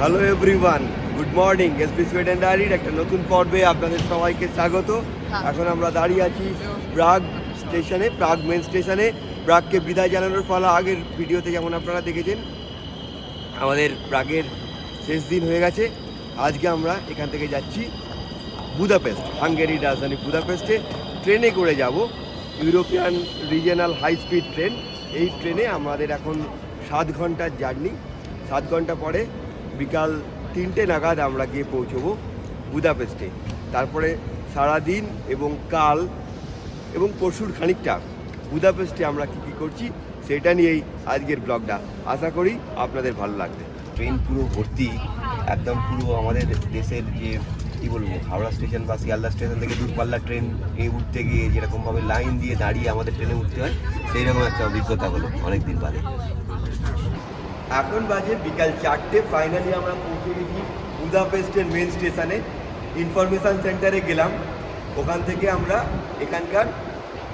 Hello everyone good morning এস এসবি Sweden ডায়েরির একটা নতুন পর্বে আপনাদের সবাইকে স্বাগত। এখন আমরা দাঁড়িয়ে আছি প্রাগ স্টেশনে প্রাগ মেন স্টেশনে। প্রাগকে বিদায় জানানোর ফলে আগের ভিডিওতে যেমন আপনারা দেখেছেন আমাদের প্রাগের শেষ দিন হয়ে গেছে। আজকে আমরা এখান থেকে যাচ্ছি বুদাপেস্ট হাঙ্গেরির রাজধানী বুদাপেস্টে ট্রেনে করে যাব European regional high speed train এই ট্রেনে আমাদের এখন সাত ঘণ্টার জার্নি। সাত ঘণ্টা পরে বিকাল তিনটে নাগাদ আমরা গিয়ে পৌঁছবো বুদাপেস্টে। তারপরে সারা দিন এবং কাল এবং পরশুর খানিকটা বুদাপেস্টে আমরা কী কী করছি সেটা নিয়েই আজকের ব্লগটা। আশা করি আপনাদের ভালো লাগবে। ট্রেন পুরো ভর্তি, একদম পুরো আমাদের দেশের যে, কী বলব, হাওড়া স্টেশন বা শিয়ালদা স্টেশন থেকে দূরপাল্লা ট্রেন এ উঠতে গিয়ে যেরকমভাবে লাইন দিয়ে দাঁড়িয়ে আমাদের ট্রেনে উঠতে হয় সেই রকম একটা অভিজ্ঞতা হলো অনেক দিন বাদে। এখন বাজে বিকাল চারটে ফাইনালি আমরা পৌঁছে গেছি বুদাপেস্টের মেন স্টেশনে ইনফরমেশন সেন্টারে গেলাম। ওখান থেকে আমরা এখানকার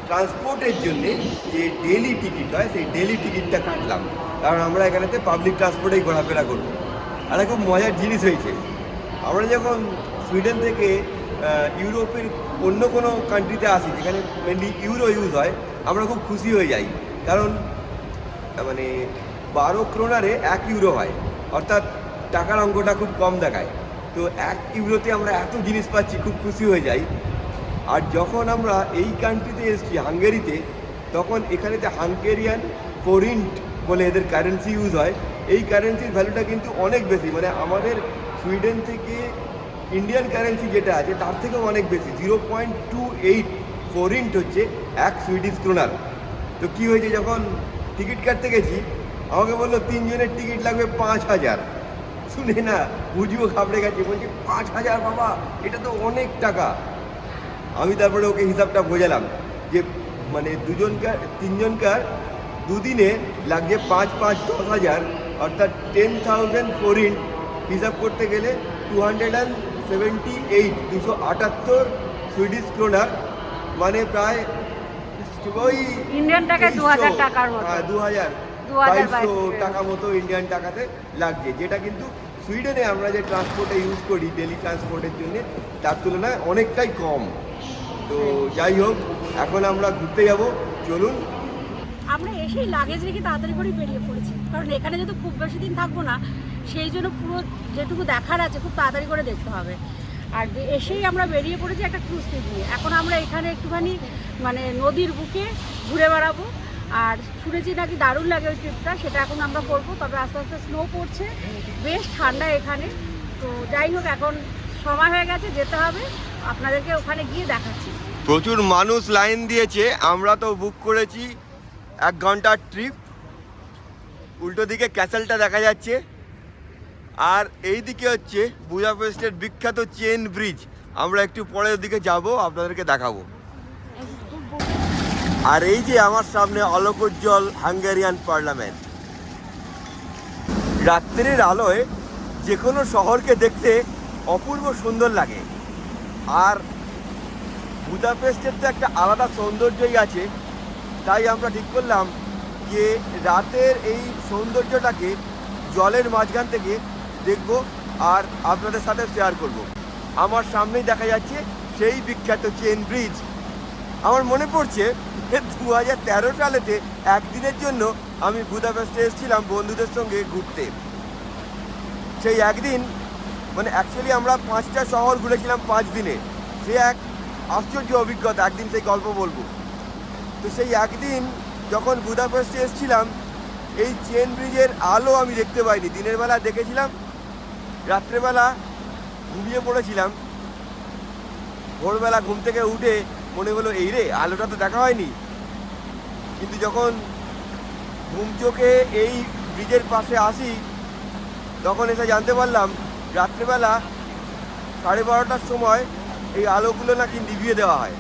ট্রান্সপোর্টের জন্য যে ডেলি টিকিট হয়, সেই ডেলি টিকিটটা কাটলাম। কারণ আমরা এখানেতে পাবলিক ট্রান্সপোর্টেই ঘোরাফেরা করব। আর খুব মজার জিনিস হয়েছে। আমরা যখন সুইডেন থেকে ইউরোপের অন্য কোনো কান্ট্রিতে আসি, যেখানে মেনলি ইউরো ইউজ হয়, আমরা খুব খুশি হয়ে যাই। কারণ মানে বারো ক্রোনারে এক ইউরো হয়। অর্থাৎ টাকার অঙ্কটা খুব কম দেখায়। তো এক ইউরোতে আমরা এত জিনিস পাচ্ছি, খুব খুশি হয়ে যাই। আর যখন আমরা এই কান্ট্রিতে এসেছি, হাঙ্গেরিতে, তখন এখানেতে হাঙ্গেরিয়ান ফোরিন্ট বলে এদের কারেন্সি ইউজ হয়, এই কারেন্সির ভ্যালুটা কিন্তু অনেক বেশি। মানে আমাদের সুইডেন থেকে ইন্ডিয়ান কারেন্সি যেটা আছে, তার থেকেও অনেক বেশি। Zero point two eight forint হচ্ছে এক সুইডিশ ক্রোনার তো কী হয়েছে, যখন টিকিট কাটতে গেছি আমাকে বলল তিনজনের টিকিট লাগবে পাঁচ হাজার। শুনে না বুঝিও ঘাবড়ে গেছে বলছি পাঁচ হাজার বাবা এটা তো অনেক টাকা। আমি তারপরে ওকে হিসাবটা বোঝালাম যে মানে দুজনকার তিনজনকার দুদিনে লাগছে পাঁচ পাঁচ দশ হাজার অর্থাৎ টেন থাউজেন্ড ফোরিন হিসাব করতে গেলে two hundred and seventy eight দুশো আটাত্তর সুইডিশ ক্রোনার মানে প্রায় ওই ইন্ডিয়ান টাকায় 2000 টাকার হ্যাঁ দু হাজার। 2000 বাইশশো। টাকা মতো ইন্ডিয়ান টাকাতে লাগছে। যেটা কিন্তু সুইডেনে আমরা যে ট্রান্সপোর্টে ইউজ করি ডেলি ট্রান্সপোর্টের জন্য তার তুলনায় অনেকটাই কম। তো যাই হোক এখন আমরা ঘুরতে যাব। চলুন। আমরা এসেই লাগেজ রেখে তাড়াতাড়ি করে বেরিয়ে পড়েছি। কারণ এখানে যেহেতু খুব বেশি দিন থাকব না সেই জন্য পুরো যেটুকু দেখার আছে খুব তাড়াতাড়ি করে দেখতে হবে। আর এসেই আমরা বেরিয়ে পড়েছি একটা ক্রুজ ট্রিপ নিয়ে। এখন আমরা এখানে একটুখানি মানে নদীর বুকে ঘুরে বেড়াবো। আর শুনেছি নাকি দারুণ লাগে ওই ট্রিপটা সেটা এখন আমরা করব, তবে আস্তে আস্তে স্নো পড়ছে, বেশ ঠান্ডা এখানে। তো যাই হোক, এখন সময় হয়ে গেছে, যেতে হবে। আপনাদেরকে ওখানে গিয়ে দেখাচ্ছি। প্রচুর মানুষ লাইন দিয়েছে, আমরা তো বুক করেছি এক ঘণ্টার ট্রিপ উল্টো দিকে ক্যাসেলটা দেখা যাচ্ছে। আর এই দিকে হচ্ছে বুদাপেস্টের বিখ্যাত চেন ব্রিজ আমরা একটু পরের দিকে যাব, আপনাদেরকে দেখাবো। আর এই যে আমার সামনে অলোকোজ্জ্বল হাঙ্গেরিয়ান পার্লামেন্ট। রাত্রির আলোয় যে কোনো শহরকে দেখতে অপূর্ব সুন্দর লাগে। আর বুদাপেস্টের তো একটা আলাদা সৌন্দর্যই আছে। তাই আমরা ঠিক করলাম যে রাতের এই সৌন্দর্যটাকে জলের মাঝখান থেকে দেখব আর আপনাদের সাথে শেয়ার করব। আমার সামনেই দেখা যাচ্ছে সেই বিখ্যাত চেন ব্রিজ। আমার মনে পড়ছে দু হাজার তেরো সালেতে একদিনের জন্য আমি বুদাপেস্টে এসেছিলাম বন্ধুদের সঙ্গে ঘুরতে। সেই একদিন মানে অ্যাকচুয়ালি আমরা পাঁচটা শহর ঘুরেছিলাম পাঁচ দিনে। সে এক আশ্চর্য অভিজ্ঞতা, একদিন সেই গল্প বলব। তো সেই একদিন যখন বুদাপেস্টে এসেছিলাম, এই চেন ব্রিজের আলো আমি দেখতে পাইনি। দিনের বেলা দেখেছিলাম, রাত্রেবেলা ঘুমিয়ে পড়েছিলাম। ভোরবেলা ঘুম থেকে উঠে মনে হলো, এই রে, আলোটা তো দেখা হয়নি। কিন্তু যখন ঘুম চোখে এই ব্রিজের পাশে আসি, তখন এসে জানতে পারলাম, রাত্রেবেলা সাড়ে বারোটার সময় এই আলোগুলো নাকি নিভিয়ে দেওয়া হয়।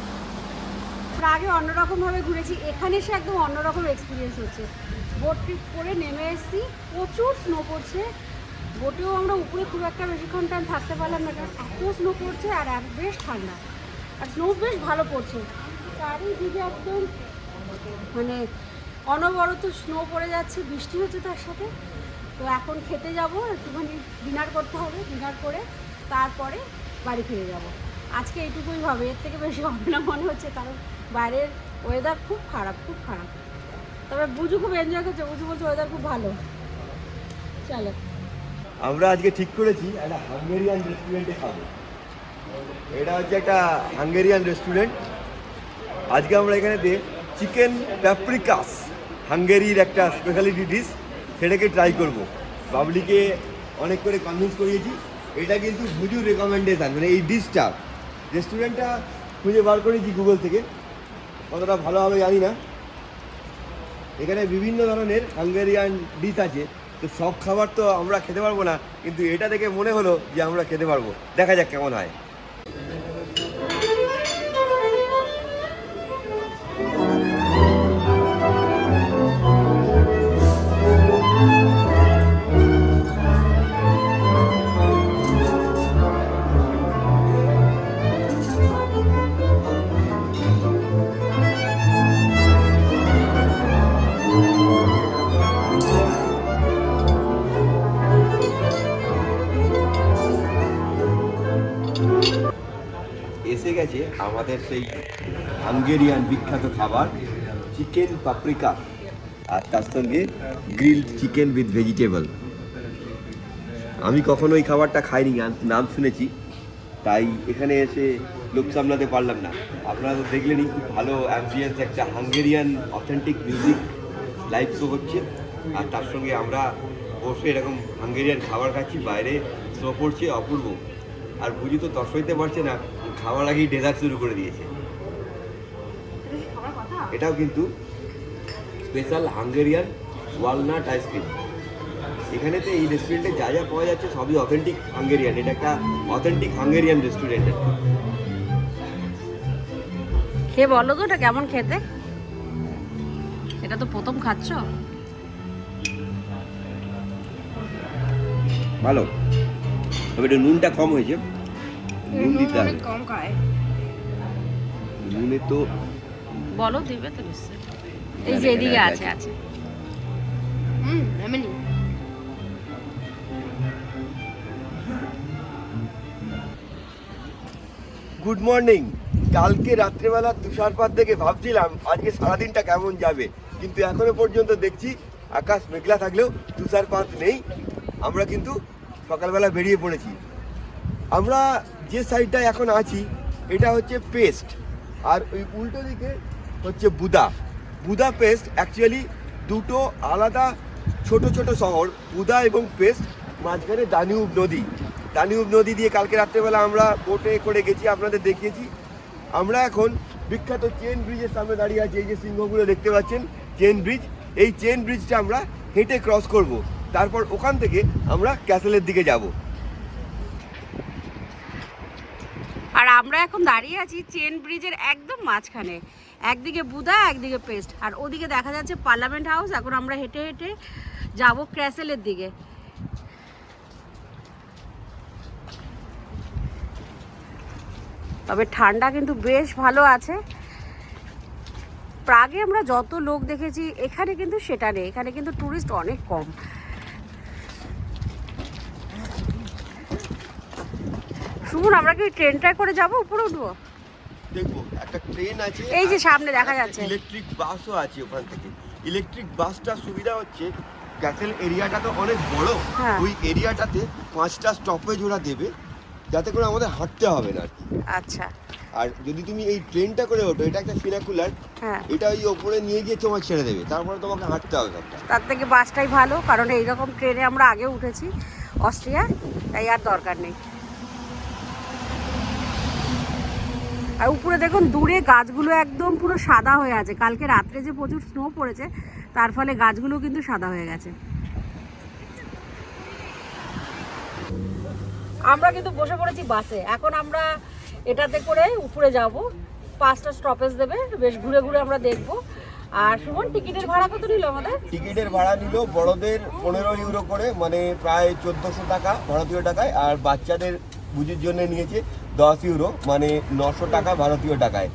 আগে অন্যরকমভাবে ঘুরেছি। এখানে এসে একদম অন্যরকম এক্সপিরিয়েন্স হচ্ছে। বোট ট্রিপ করে নেমে এসেছি। প্রচুর স্নো পড়ছে। বোটেও আমরা উপরে খুব একটা বেশিক্ষণ টাইম থাকতে পারলাম না, কারণ এত স্নো পড়ছে আর এক বেশ ঠান্ডা। আর স্নো বেশ ভালো পড়ছে। চারিদিকে একদম মানে অনবরত স্নো পড়ে যাচ্ছে, বৃষ্টি হচ্ছে তার সাথে। তো এখন খেতে যাব, একটুখানি ডিনার করতে হবে ডিনার করে তারপরে বাড়ি ফিরে যাব। আজকে এইটুকুই হবে, এর থেকে বেশি হবে না মনে হচ্ছে, কারণ বাইরের ওয়েদার খুব খারাপ খুব খারাপ। তবে বুঝু খুব এনজয় করছে বুঝু বলছে ওয়েদার খুব ভালো। চলো। আমরা আজকে ঠিক করেছি, একটা হাঙ্গেরিয়ান রেস্টুরেন্টে খাব। এটা হচ্ছে একটা হাঙ্গেরিয়ান রেস্টুরেন্ট আজকে আমরা এখানেতে চিকেন প্যাপ্রিকাস হাঙ্গেরির একটা স্পেশালিটি ডিশ সেটাকে ট্রাই করব। বাবলিকে অনেক করে কনভিন্স করিয়েছি। এটা কিন্তু ভুজুর রেকমেন্ডেশন মানে এই ডিশটা রেস্টুরেন্টটা খুঁজে বার করেছি গুগল থেকে। কতটা ভালো হবে জানি না। এখানে বিভিন্ন ধরনের হাঙ্গেরিয়ান ডিশ আছে। তো সব খাবার তো আমরা খেতে পারব না, কিন্তু এটা দেখে মনে হলো যে আমরা খেতে পারব। দেখা যাক কেমন হয়। গেছে, আমাদের সেই হাঙ্গেরিয়ান বিখ্যাত খাবার, চিকেন পাপরিকা, আর তার সঙ্গে গ্রিল চিকেন উইথ ভেজিটেবল। আমি কখনো এই খাবারটা খাইনি নাম- শুনেছি, তাই এখানে এসে লোক সামলাতে পারলাম না। আপনারা তো দেখলেনই খুব ভালো অ্যাম্বিয়েন্স একটা Hungarian authentic music live show হচ্ছে, আর তার সঙ্গে আমরা বসে এরকম হাঙ্গেরিয়ান খাবার খাচ্ছি, বাইরে শো পড়ছে অপূর্ব। আর বুঝি তো তস পারছে না খাওয়ার আগেই ডেজার্ট শুরু করে দিয়েছে। এটাও কিন্তু স্পেশাল হাঙ্গেরিয়ান ওয়ালনাট আইসক্রিম এখানেতে এই রেস্টুরেন্টে যা যা পাওয়া যাচ্ছে সবই অথেন্টিক হাঙ্গেরিয়ান এটা একটা অথেন্টিক হাঙ্গেরিয়ান রেস্টুরেন্ট খেয়ে বলো তো এটা কেমন খেতে? এটা তো প্রথম খাচ্ছ? ভালো। তবে এটা নুনটা কম হয়েছে। নুন দিতে হবে কম খায়। নুনে তো বলো দিবে তো নিশ্চয়ই। এই যে এদিকে আছে আছে। হুম গুড মর্নিং কালকে রাত্রেবেলা তুষারপাত দেখে ভাবছিলাম আজকে সারাদিনটা কেমন যাবে। কিন্তু এখনও পর্যন্ত দেখছি আকাশ মেঘলা থাকলেও তুষারপাত নেই। আমরা কিন্তু সকালবেলা বেরিয়ে পড়েছি। আমরা যে সাইডটায় এখন আছি, এটা হচ্ছে পেস্ট আর ওই উল্টো দিকে হচ্ছে বুদা। বুদা পেস্ট অ্যাকচুয়ালি দুটো আলাদা ছোট ছোট শহর, বুদা এবং পেস্ট মাঝখানে দানিউব নদী। দানিউব নদী দিয়ে কালকে রাত্রেবেলা আমরা বোটে করে গেছি, আপনাদের দেখিয়েছি। আমরা এখন বিখ্যাত চেন ব্রিজের সামনে দাঁড়িয়ে আছি, এই যে সিংহগুলো দেখতে পাচ্ছেন চেন ব্রিজ এই চেন ব্রিজটা আমরা হেঁটে ক্রস করব। তারপর ওখান থেকে আমরা ক্যাসেলের দিকে যাব। আর আমরা এখন দাঁড়িয়ে আছি চেন ব্রিজের একদম মাঝখানে। একদিকে বুদা, একদিকে পেস্ট। আর ওদিকে দেখা যাচ্ছে পার্লামেন্ট হাউস। এখন আমরা হেঁটে হেঁটে যাব ক্র্যাসেলের দিকে। তবে ঠান্ডা কিন্তু বেশ ভালো আছে। প্রাগে আমরা যত লোক দেখেছি, এখানে কিন্তু সেটা নেই। এখানে কিন্তু টুরিস্ট অনেক কম। শুনুন আমরা কি ট্রেনটায় করে যাব? উপরে উঠবো? দেখব একটা ট্রেন আছে এই যে সামনে দেখা যাচ্ছে। ইলেকট্রিক বাসও আছে ওখান থেকে। ইলেকট্রিক বাসটার সুবিধা হচ্ছে ক্যাসেল এরিয়াটা তো অনেক বড়। হ্যাঁ। ওই এরিয়াটাতে পাঁচটা স্টপেজ ওরা দেবে যাতে করে আমাদের হাঁটতে হবে না আর কি। আচ্ছা। আর যদি তুমি এই ট্রেনটা করে ওঠো এটা একটা ফিনাকুলার হ্যাঁ। এটা ওই ওপরে নিয়ে গিয়ে তোমাকে ছেড়ে দেবে তারপরে তোমাকে হাঁটতে হবে তার থেকে বাসটাই ভালো কারণ এইরকম ট্রেনে আমরা আগে উঠেছি অস্ট্রিয়া তাই আর দরকার নেই। আর উপরে দেখুন, দূরে গাছগুলো একদম পুরো সাদা হয়ে আছে। কালকে রাত্রে যে প্রচুর স্নো পড়েছে, তার ফলে গাছগুলো কিন্তু সাদা হয়ে গেছে। আমরা কিন্তু বসে পড়েছি বাসে। এখন আমরা এটাতে করে উপরে যাব। পাঁচটা স্টপেজ দেবে, বেশ ঘুরে ঘুরে আমরা দেখব। আর সুমন, টিকিটের ভাড়া কত নিল আমাদের? টিকিটের ভাড়া নিল বড়দের পনেরো ইউরো করে মানে প্রায় চোদ্দোশো টাকা, ভারতীয় টাকায়। আর বাচ্চাদের বুঝির জন্য নিয়েছে দশ ইউরো মানে নশো টাকা ভারতীয় টাকায়।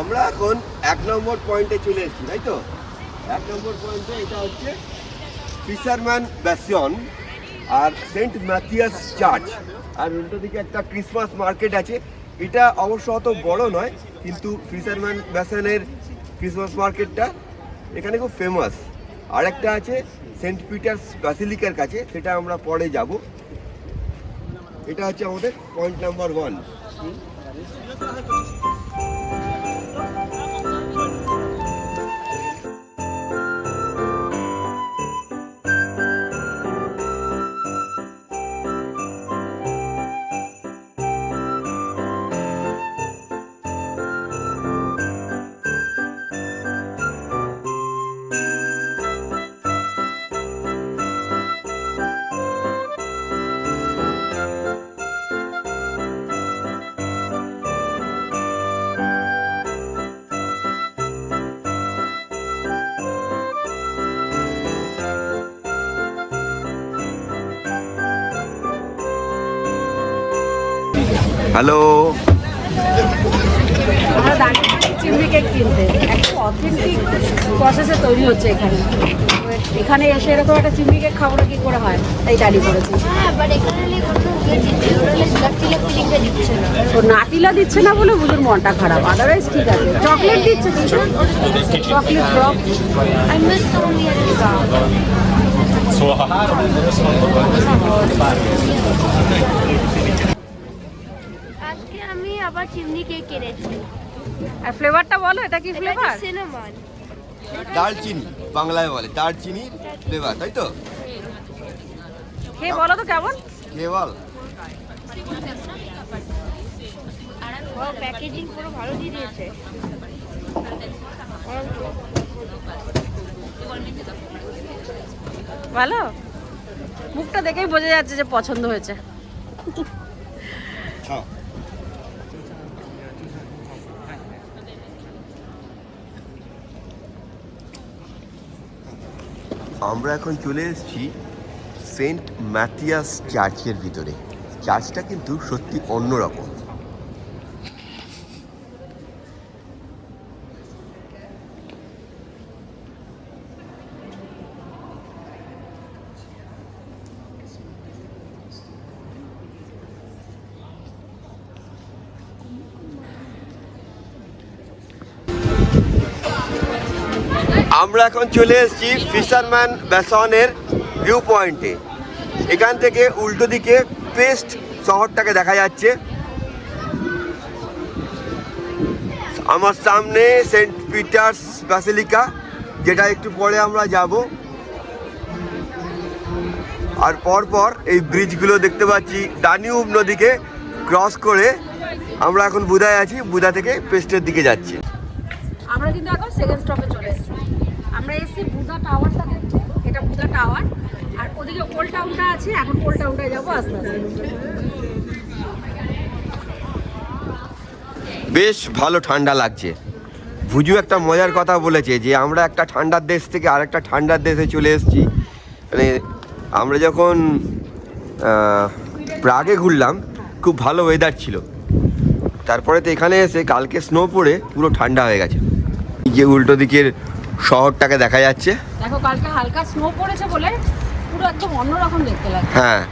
আমরা এখন এক নম্বর পয়েন্টে চলে এসেছি, তাই তো? এক নম্বর পয়েন্টে এটা হচ্ছে ফিশারম্যান ব্যাসিয়ন আর সেন্ট ম্যাথিয়াস চার্চ আর উল্টো দিকে একটা ক্রিসমাস মার্কেট আছে। এটা অবশ্য অত বড় নয়, কিন্তু ফিশারম্যান ব্যাসনের ক্রিসমাস মার্কেটটা এখানে খুব ফেমাস আর একটা আছে সেন্ট পিটার্স ব্যাসিলিকার কাছে, সেটা আমরা পরে যাব। এটা হচ্ছে আমাদের পয়েন্ট নাম্বার ওয়ান হচ্ছে এখানে। এখানে এসে এরকম একটা কেক খাব না কি করে হয়? তাই দাঁড়িয়ে পড়েছি। হ্যাঁ দিচ্ছে না। তো দিচ্ছে না বলে মনটা খারাপ। আদারওয়াইজ ঠিক আছে। চকলেট দিচ্ছে chocolate drop miss coming here আজকে আমি আবার চিমনি কেক কিনেছি আর ফ্লেভারটা বলো এটা কি ফ্লেভার সিনেমান দারচিনি বাংলায় বলে দারচিনি ফ্লেভার তাই তো? খেয়ে বলো তো কেমন? কে বল প্যাকেজিং পুরো ভালো দিয়ে দিয়েছে। ভালো? মুখটা দেখেই বোঝা যাচ্ছে যে পছন্দ হয়েছে। আমরা এখন চলে এসেছি সেন্ট ম্যাথিয়াস চার্চের ভিতরে। চার্চটা কিন্তু সত্যি অন্যরকম। আমরা এখন চলে এসেছি ফিশারম্যান ব্যাসনের ভিউ পয়েন্টে এখান থেকে উল্টো দিকে পেস্ট শহরটাকে দেখা যাচ্ছে। আমার সামনে সেন্ট পিটার্স ব্যাসিলিকা যেটা একটু পরে আমরা যাব। আর পরপর এই ব্রিজগুলো দেখতে পাচ্ছি দানিউব নদীকে ক্রস করে আমরা এখন বুধায় আছি বুধা থেকে পেস্টের দিকে যাচ্ছি। আমরা কিন্তু এখন সেকেন্ড স্টপে চলে এসেছি। আমরা এসেছি বুধা টাওয়ারটা এটা বুধা টাওয়ার আর ওদিকে ওল্ড টাউনটা আছে, এখন ওল্ড টাউনটায় যাব আস্তে আস্তে। বেশ ভালো ঠান্ডা লাগছে। ভুজু একটা মজার কথা বলেছে যে, আমরা একটা ঠান্ডার দেশ থেকে আরেকটা ঠান্ডার দেশে চলে এসেছি। মানে আমরা যখন প্রাগে ঘুরলাম, খুব ভালো ওয়েদার ছিল। তারপরে তো এখানে এসে কালকে স্নো পড়ে, পুরো ঠান্ডা হয়ে গেছে। যে উল্টো দিকের শহরটাকে দেখা যাচ্ছে। দেখো কালকে হালকা স্নো পড়েছে বলে পুরো একদম অন্যরকম দেখতে লাগে হ্যাঁ।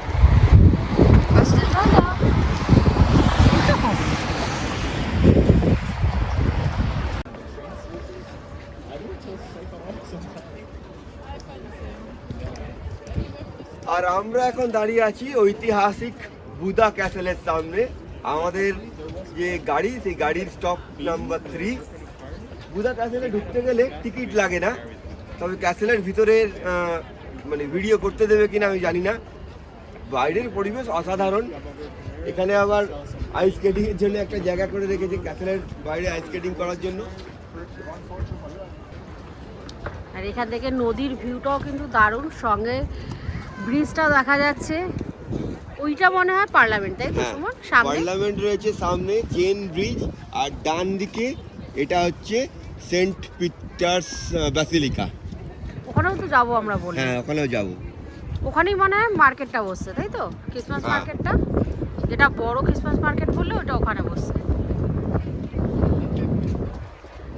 আর আমরা এখন দাঁড়িয়ে আছি ঐতিহাসিক বুদা ক্যাসেলের সামনে। আমাদের যে গাড়ি সেই গাড়ির স্টপ নাম্বার থ্রি বুদা ক্যাসেলে ঢুকতে গেলে টিকিট লাগে না। তবে ক্যাসেলের ভিতরের মানে ভিডিও করতে দেবে কিনা আমি জানি না। বাইরের পরিবেশ অসাধারণ। এখানে আবার আইস স্কেটিং এর জন্য একটা জায়গা করে রেখেছে ক্যাসেলের বাইরে আইস স্কেটিং করার জন্য। আর এখান থেকে নদীর ভিউটাও কিন্তু দারুণ। সঙ্গে ব্রিজটা দেখা যাচ্ছে। ওইটা মনে হয় পার্লামেন্ট তাই তো হ্যাঁ সুমন? সামনে? পার্লামেন্ট রয়েছে সামনে চেন ব্রিজ আর ডান দিকে এটা হচ্ছে সেন্ট পিটার্স ব্যাসিলিকা ওখানেও তো যাব আমরা বলে হ্যাঁ ওখানেও যাব। ওখানেই মানে মার্কেটটা বসছে তাই তো? ক্রিসমাস হ্যাঁ। মার্কেটটা যেটা বড় ক্রিসমাস মার্কেট বললে ওটা ওখানে বসছে।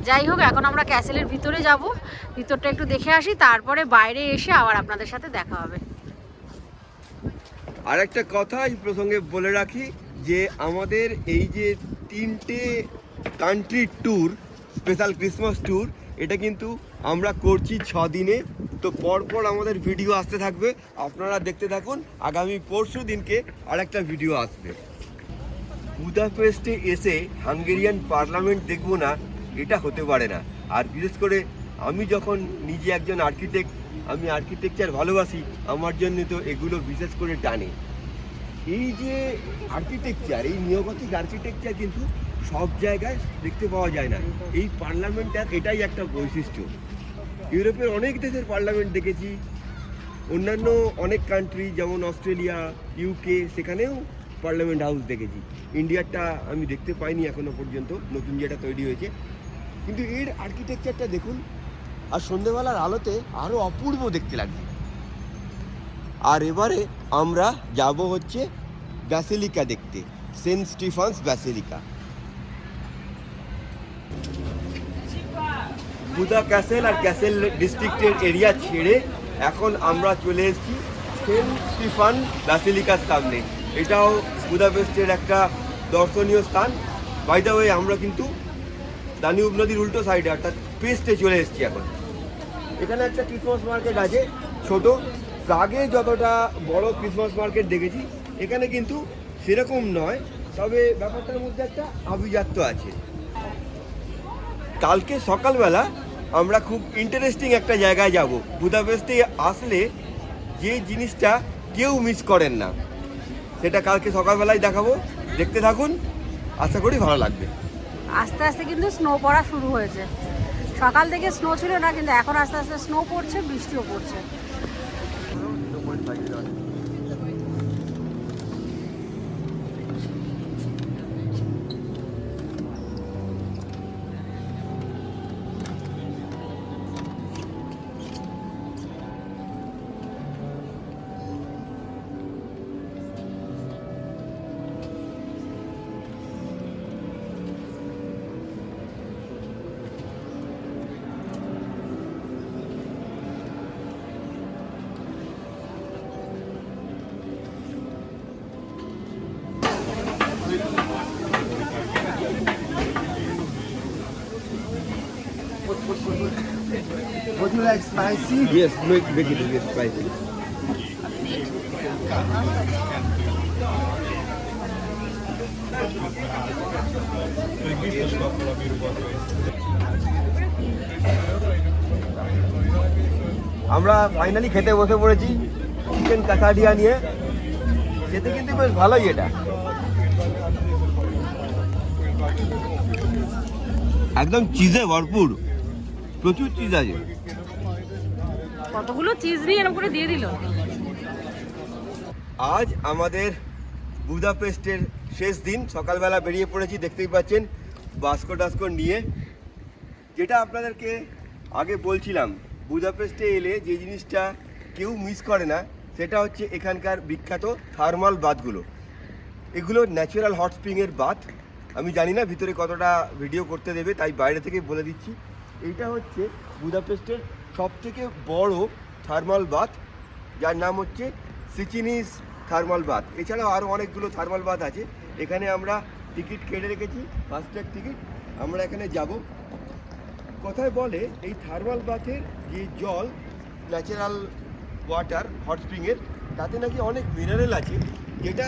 যাই হোক এখন আমরা ক্যাসেলের ভিতরে যাব। ভিতরটা একটু দেখে আসি তারপরে বাইরে এসে আবার আপনাদের সাথে দেখা হবে। আর একটা কথা এই প্রসঙ্গে বলে রাখি যে আমাদের এই যে তিনটে country tour special Christmas tour এটা কিন্তু আমরা করছি ছ দিনে তো পরপর আমাদের ভিডিও আসতে থাকবে। আপনারা দেখতে থাকুন, আগামী পরশু দিনকে আরেকটা ভিডিও আসবে। বুদাপেস্টে এসে হাঙ্গেরিয়ান পার্লামেন্ট দেখব না, এটা হতে পারে না। আর বিশেষ করে আমি যখন নিজে একজন আর্কিটেক্ট আমি আর্কিটেকচার ভালোবাসি, আমার জন্য তো এগুলো বিশেষ করে টানে। এই যে আর্কিটেকচার এই নিয়োগতিক আর্কিটেকচার কিন্তু সব জায়গায় দেখতে পাওয়া যায় না। এই পার্লামেন্টটার এটাই একটা বৈশিষ্ট্য। ইউরোপের অনেক দেশের পার্লামেন্ট দেখেছি। অন্যান্য অনেক কান্ট্রি যেমন অস্ট্রেলিয়া ইউকে সেখানেও পার্লামেন্ট হাউস দেখেছি। ইন্ডিয়ারটা আমি দেখতে পাইনি এখনও পর্যন্ত, নতুন যেটা তৈরি হয়েছে। কিন্তু এর আর্কিটেকচারটা দেখুন, আর সন্ধেবেলার আলোতে আরও অপূর্ব দেখতে লাগবে আর এবারে আমরা যাব হচ্ছে ব্যাসেলিকা দেখতে saint Stephen's basilica Buda castle আর ক্যাসেল ডিস্ট্রিক্টের এরিয়া ছেড়ে এখন আমরা চলে এসেছি সেন্ট স্টিফান ব্যাসিলিকার সামনে। এটাও বুদাপেস্টের একটা দর্শনীয় স্থান। বাই দ্য ওয়ে আমরা কিন্তু দানিউব নদীর উল্টো সাইডে অর্থাৎ পেস্টে চলে এসেছি এখন। এখানে একটা ক্রিসমাস মার্কেট আছে, ছোট। প্রাগে যতটা বড় ক্রিসমাস মার্কেট দেখেছি, এখানে কিন্তু সেরকম নয়, তবে ব্যাপারটার মধ্যে একটা আভিজাত্য আছে। কালকে সকালবেলা আমরা খুব ইন্টারেস্টিং একটা জায়গায় যাব। বুদাপেস্টে আসলে যে জিনিসটা কেউ মিস করেন না। সেটা কালকে সকালবেলায় দেখাবো। দেখতে থাকুন। আশা করি ভালো লাগবে। আস্তে আস্তে কিন্তু স্নো পড়া শুরু হয়েছে। সকাল থেকে স্নো ছিল না, কিন্তু এখন আস্তে আস্তে স্নো পড়ছে, বৃষ্টিও পড়ছে। Spicy? Yes, make, make it yes, spicy. আমরা ফাইনালি খেতে বসে পড়েছি চিকেন কাসাডিয়া নিয়ে খেতে কিন্তু বেশ ভালোই এটা একদম চিজে ভরপুর প্রচুর চিজ আছে কতগুলো চিজ নিয়ে এরকম করে দিয়ে দিল? আজ আমাদের বুদাপেস্টের শেষ দিন। সকালবেলা বেরিয়ে পড়েছি, দেখতেই পাচ্ছেন, বাস্কো টাস্কো নিয়ে। যেটা আপনাদেরকে আগে বলছিলাম, বুদাপেস্টে এলে যে জিনিসটা কেউ মিস করে না, সেটা হচ্ছে এখানকার বিখ্যাত থার্মাল বাথগুলো এগুলো ন্যাচারাল হট স্প্রিংয়ের বাথ আমি জানি না ভিতরে কতটা ভিডিও করতে দেবে, তাই বাইরে থেকে বলে দিচ্ছি। এইটা হচ্ছে বুদাপেস্টের সবথেকে বড় থার্মাল বাথ যার নাম হচ্ছে সিচিনিস থার্মাল বাথ এছাড়াও আরও অনেকগুলো থার্মাল বাথ আছে। এখানে আমরা টিকিট কেটে রেখেছি ফাস্ট্যাগ টিকিট আমরা এখানে যাব। কথায় বলে, এই থার্মাল বাথের যে জল ন্যাচারাল ওয়াটার হট স্প্রিংয়ের তাতে নাকি অনেক মিনারেল আছে, যেটা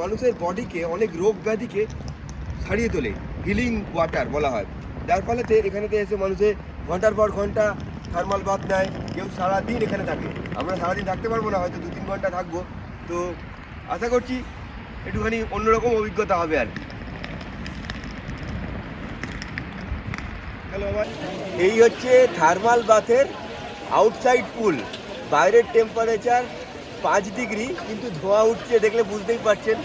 মানুষের বডিকে অনেক রোগ ব্যাধিকে ছাড়িয়ে তোলে। হিলিং ওয়াটার বলা হয়। যার ফলেতে এখানেতে এসে মানুষের ঘণ্টার পর ঘণ্টা থার্মাল বাথ নেয়, কেউ সারাদিন এখানে থাকে। আমরা সারাদিন থাকতে পারব না, হয়তো দু তিন ঘণ্টা থাকব। তো আশা করছি একটুখানি অন্যরকম অভিজ্ঞতা হবে আর কি। এই হচ্ছে থার্মাল বাথের আউটসাইড পুল বাইরের টেম্পারেচার পাঁচ ডিগ্রি কিন্তু ধোঁয়া উঠছে দেখলে বুঝতেই পারছেন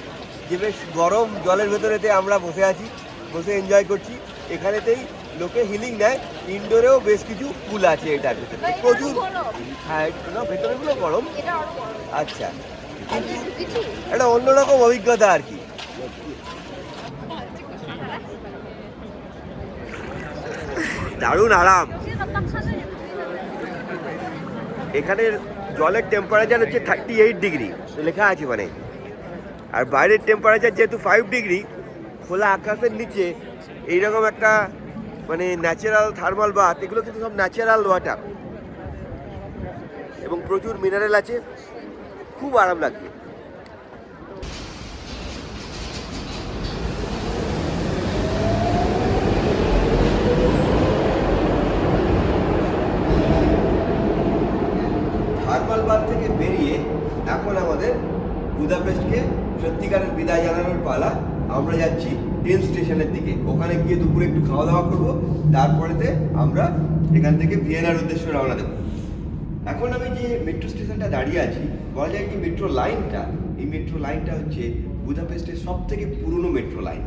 যে বেশ গরম জলের ভেতরেতে আমরা বসে আছি, বসে এনজয় করছি। এখানেতেই লোকে হিলিং নেয়। ইনডোরেও বেশ কিছু পুল আছে এটার ভেতরে। প্রচুর হ্যাঁ ভেতরেগুলো গরম। এটা আচ্ছা। কিন্তু একটা অন্যরকম অভিজ্ঞতা আর কি। দারুণ আরাম। এখানের জলের টেম্পারেচার হচ্ছে থার্টি এইট ডিগ্রি লেখা আছে মানে আর বাইরের টেম্পারেচার যেহেতু ফাইভ ডিগ্রি খোলা আকাশের নিচে এইরকম একটা মানে ন্যাচারাল থার্মাল বাথ এগুলো কিন্তু সব ন্যাচারাল ওয়াটার এবং প্রচুর মিনারেল আছে। খুব আরাম লাগবে থার্মাল বাদ থেকে বেরিয়ে এখন আমাদের বুদাপেস্টকে সত্যিকারের বিদায় জানানোর পালা। আমরা যাচ্ছি ট্রেন স্টেশনের দিকে। ওখানে গিয়ে দুপুরে একটু খাওয়া দাওয়া করব। তারপরেতে আমরা এখান থেকে ভিয়েনার উদ্দেশ্যে রওনা দেবো। এখন আমি যে মেট্রো স্টেশনটা দাঁড়িয়ে আছি, বলা যায় যে মেট্রো লাইনটা এই মেট্রো লাইনটা হচ্ছে বুদাপেস্টের সব থেকে পুরনো মেট্রো লাইন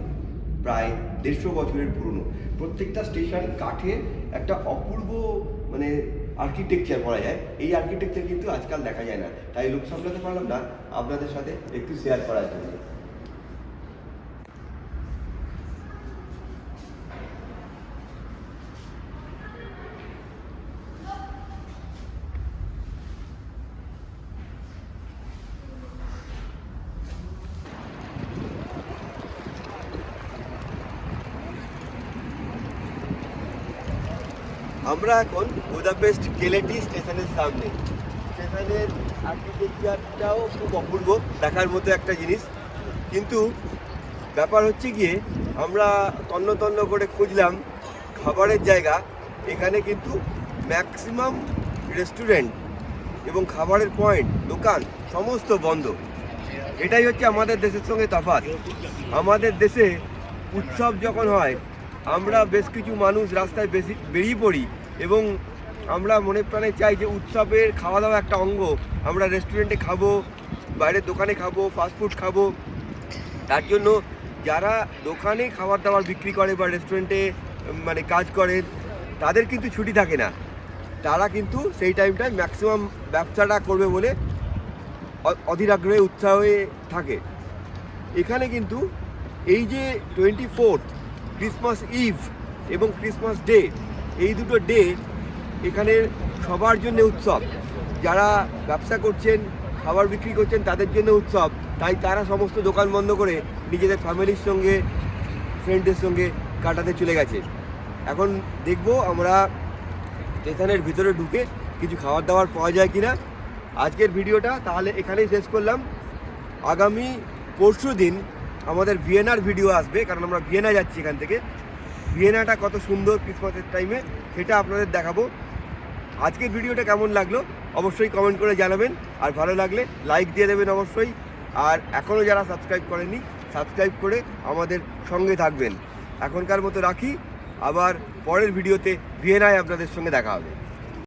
প্রায় দেড়শো বছরের পুরনো। প্রত্যেকটা স্টেশন কাঠের একটা অপূর্ব মানে আর্কিটেকচার বলা যায়। এই আর্কিটেকচার কিন্তু আজকাল দেখা যায় না। তাই লোক সামলাতে পারলাম না। আপনাদের সাথে একটু শেয়ার করার জন্য। আমরা এখন বুদাপেস্ট কেলেটি স্টেশনের সামনে। স্টেশনের আর্কিটেকচারটাও খুব অপূর্ব, দেখার মতো একটা জিনিস। কিন্তু ব্যাপার হচ্ছে গিয়ে, আমরা তন্ন তন্ন করে খুঁজলাম খাবারের জায়গা, এখানে কিন্তু ম্যাক্সিমাম রেস্টুরেন্ট এবং খাবারের পয়েন্ট, দোকান, সমস্ত বন্ধ। এটাই হচ্ছে আমাদের দেশের সঙ্গে তফাৎ। আমাদের দেশে উৎসব যখন হয়, আমরা বেশ কিছু মানুষ রাস্তায় বেশি বেরিয়ে পড়ি। এবং আমরা মনে প্রাণে চাই যে উৎসবের খাওয়া দাওয়া একটা অঙ্গ। আমরা রেস্টুরেন্টে খাব, বাইরের দোকানে খাব ফাস্টফুড খাব। তার জন্য যারা দোকানে খাবার দাবার বিক্রি করে বা রেস্টুরেন্টে মানে কাজ করে, তাদের কিন্তু ছুটি থাকে না। তারা কিন্তু সেই টাইমটায় ম্যাক্সিমাম ব্যবসাটা করবে বলে অধীর আগ্রহে উৎসাহে থাকে। এখানে কিন্তু এই যে টোয়েন্টি ফোর্থ ক্রিসমাস ইভ এবং ক্রিসমাস ডে এই দুটো ডে এখানে সবার জন্য উৎসব। যারা ব্যবসা করছেন, খাবার বিক্রি করছেন, তাদের জন্য উৎসব। তাই তারা সমস্ত দোকান বন্ধ করে নিজেদের ফ্যামিলির সঙ্গে ফ্রেন্ডের সঙ্গে কাটাতে চলে গেছে। এখন দেখব আমরা স্টেশনের ভিতরে ঢুকে কিছু খাবার দাবার পাওয়া যায় কিনা। আজকের ভিডিওটা তাহলে এখানেই শেষ করলাম। আগামী পরশু দিন আমাদের ভিয়েনার ভিডিও আসবে, কারণ আমরা ভিয়েনা যাচ্ছি এখান থেকে। ভিয়েনাটা কত সুন্দর ক্রিসমাসের টাইমে সেটা আপনাদের দেখাবো। আজকের ভিডিওটা কেমন লাগল, অবশ্যই কমেন্ট করে জানাবেন। আর ভালো লাগলে লাইক দিয়ে দেবেন অবশ্যই। আর এখনও যারা সাবস্ক্রাইব করেনি সাবস্ক্রাইব করে আমাদের সঙ্গে থাকবেন। এখনকার মতো রাখি। আবার পরের ভিডিওতে ভিয়েনায় আপনাদের সঙ্গে দেখা হবে।